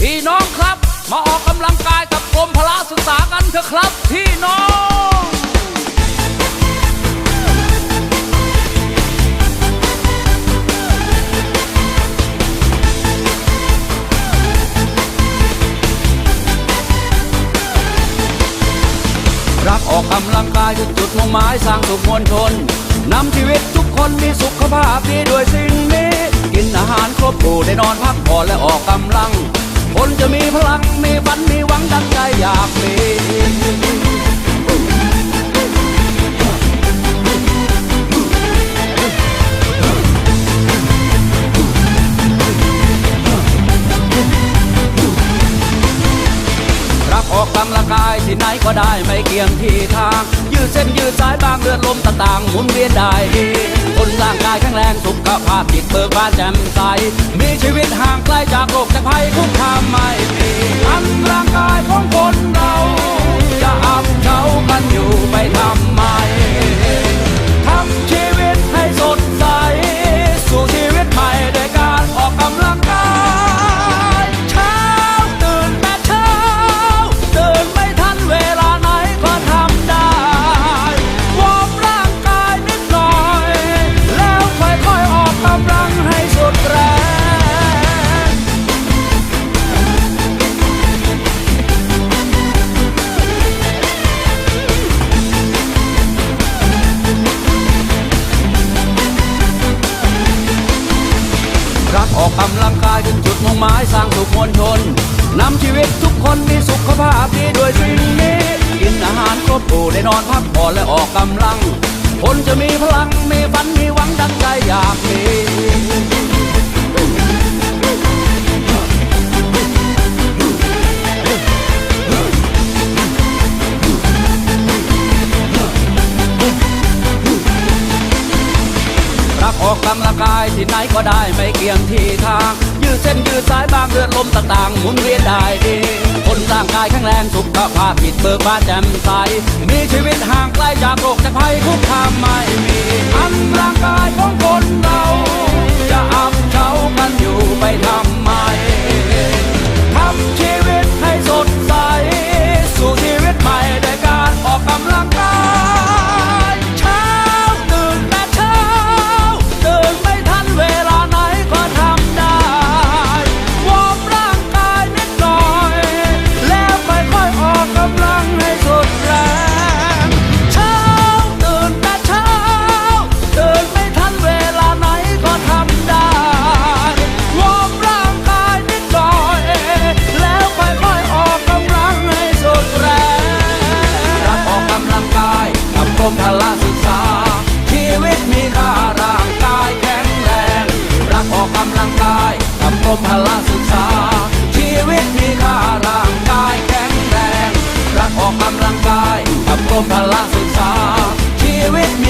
พี่น้องครับ มาออกกำลังกายกับกรมพละศึกษากันเถอะครับพี่น้องรักออกกำลังกายคือจุดมุ่งหมายสร้างสุขมวลชนนำชีวิตทุกคนมีสุขภาพดีด้วยสิ่งนี้ กินอาหารครบถูได้นอนพักผ่อนและออก ร่างกายที่ไหนก็ได้ไม่เกี่ยงที่ทาง ยืดเส้นยืดสายบางเลือดลมต่างๆหมุนเวียนได้ดีคนร่างกายแข็งแรงสุขภาพจิตเบิกบานแจ่มใส มีชีวิตห่างไกลจากโรคจากภัยคุกคามไม่มีอันร่างกายของคนเรา จุดมุ่งหมายสร้างสุขมวลชนนำชีวิตทุกคนมีสุขภาพดีด้วยสิ่งนี้กินอาหารครบถูได้นอนพักผ่อนและออกกำลัง คนจะมีพลังมีฝันมีหวังดังใจอยากมีรักออกกำลังกายที่ไหนก็ได้ไม่เกี่ยงที่ทาง ยืด ต่างหมุนเวียนได้ดีคนร่างกายแข็งแรงสุขภาพผิดเบิกบานแจ่มใส มีชีวิตห่างไกลจากโรคจากภัยคุกคามไม่มี พละศึกษาชีวิตมี